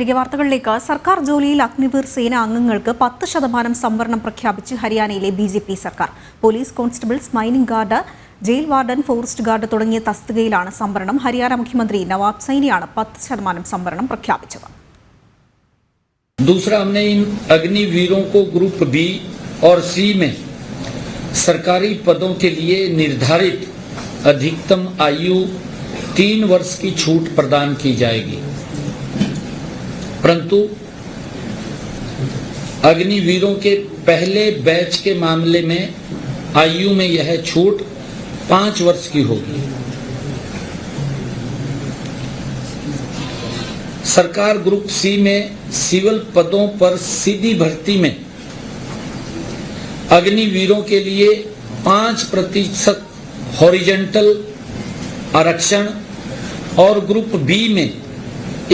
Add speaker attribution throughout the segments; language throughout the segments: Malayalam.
Speaker 1: തിരികെ വാർത്തകളിലേക്ക് സർക്കാർ ജോലിയിൽ അഗ്നിവീർ സേന അംഗങ്ങൾക്ക് പത്ത് ശതമാനം സംവരണം പ്രഖ്യാപിച്ച് ഹരിയാനയിലെ ബി ജെ പി സർക്കാർ police constables mining guard jail warden forest guard തുടങ്ങിയ തസ്തികയിലാണ് സംവരണം ഹരിയാന മുഖ്യമന്ത്രി നവാബ് സൈനിയാണ് പത്ത് ശതമാനം സംവരണം പ്രഖ്യാപിച്ചത്
Speaker 2: दूसरा हमने इन अग्निवीरों को ग्रुप बी और सी में सरकारी पदों के लिए निर्धारित अधिकतम आयु तीन वर्ष की छूट प्रदान की जाएगी परंतु अग्निवीरों के पहले बैच के मामले में आयु में यह छूट पाँच वर्ष की होगी। सरकार ग्रुप सी में सिविल पदों पर सीधी भर्ती में अग्निवीरों के लिए पाँच प्रतिशत हॉरिजेंटल आरक्षण और ग्रुप बी में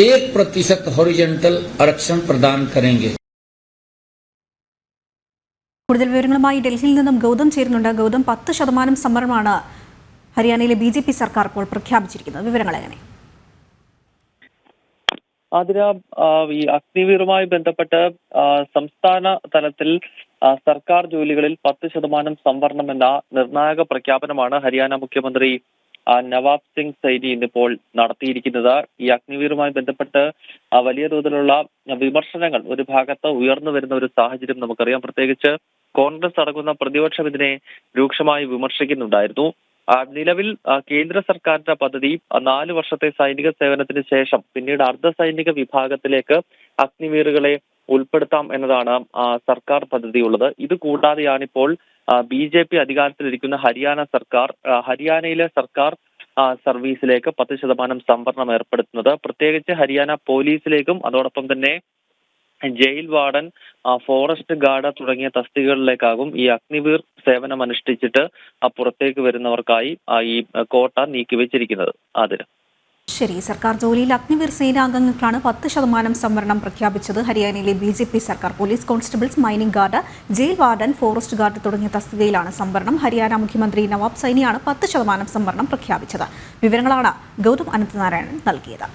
Speaker 2: एक प्रतिशत हॉरिजेंटल आरक्षण प्रदान करेंगे
Speaker 1: കൂടുതൽ വിവരങ്ങളുമായി ഡൽഹിയിൽ നിന്നും ഗൗതം ചേരുന്നുണ്ട് ഗൗതം പത്ത് ശതമാനം സംവരണമാണ് ഹരിയാനയിലെ ബി ജെ പി സർക്കാർ ഇപ്പോൾ പ്രഖ്യാപിച്ചിരിക്കുന്നത് വിവരങ്ങൾ എങ്ങനെ
Speaker 3: ആതിര ആ, ഈ അഗ്നിവീറുമായി ബന്ധപ്പെട്ട് ആ, സംസ്ഥാന തലത്തിൽ ആ, സർക്കാർ ജോലികളിൽ പത്ത് ശതമാനം സംവരണം എന്ന നിർണായക പ്രഖ്യാപനമാണ് ഹരിയാന മുഖ്യമന്ത്രി ആ, നവാബ് സിംഗ് സൈനി ഇന്നിപ്പോൾ നടത്തിയിരിക്കുന്നത്. ഈ അഗ്നിവീറുമായി ബന്ധപ്പെട്ട് വലിയ തോതിലുള്ള വിമർശനങ്ങൾ ഒരു ഭാഗത്ത് ഉയർന്നു വരുന്ന ഒരു സാഹചര്യം നമുക്കറിയാം. പ്രത്യേകിച്ച് കോൺഗ്രസ് അടങ്ങുന്ന പ്രതിപക്ഷം ഇതിനെ രൂക്ഷമായി വിമർശിക്കുന്നുണ്ടായിരുന്നു. നിലവിൽ കേന്ദ്ര സർക്കാരിന്റെ പദ്ധതി നാല് വർഷത്തെ സൈനിക സേവനത്തിന് ശേഷം പിന്നീട് അർദ്ധ സൈനിക വിഭാഗത്തിലേക്ക് അഗ്നിവീറുകളെ ഉൾപ്പെടുത്താം എന്നതാണ് സർക്കാർ പദ്ധതിയുള്ളത്. ഇത് കൂടാതെയാണിപ്പോൾ ബി ജെ പി അധികാരത്തിലിരിക്കുന്ന ഹരിയാന സർക്കാർ ഹരിയാനയിലെ സർക്കാർ സർവീസിലേക്ക് പത്ത് ശതമാനം സംവരണം ഏർപ്പെടുത്തുന്നത്. പ്രത്യേകിച്ച് ഹരിയാന പോലീസിലേക്കും അതോടൊപ്പം തന്നെ ജയിൽ വാർഡൻ ഫോറസ്റ്റ് ഗാർഡ് തുടങ്ങിയ തസ്തികകളിലേക്കാകും ഈ അഗ്നിവീർ സേവനം അനുഷ്ഠിച്ചിട്ട് പുറത്തേക്ക് വരുന്നവർക്കായി ഈ കോട്ട നീക്കിവെച്ചിരിക്കുന്നത്. അതിന്
Speaker 1: ശരി സർക്കാർ ജോലിയിൽ അഗ്നിവീർ സേനാംഗങ്ങൾക്കാണ് പത്ത് ശതമാനം സംവരണം പ്രഖ്യാപിച്ചത്. ഹരിയാനയിലെ ബി ജെ പി സർക്കാർ police constables mining guard jail warden forest guard തുടങ്ങിയ തസ്തികയിലാണ് സംവരണം. ഹരിയാന മുഖ്യമന്ത്രി നവാബ് സൈനിയാണ് പത്ത് ശതമാനം സംവരണം പ്രഖ്യാപിച്ചത്. വിവരങ്ങളാണ് ഗൗതം അനന്തനാരായണൻ നൽകിയത്.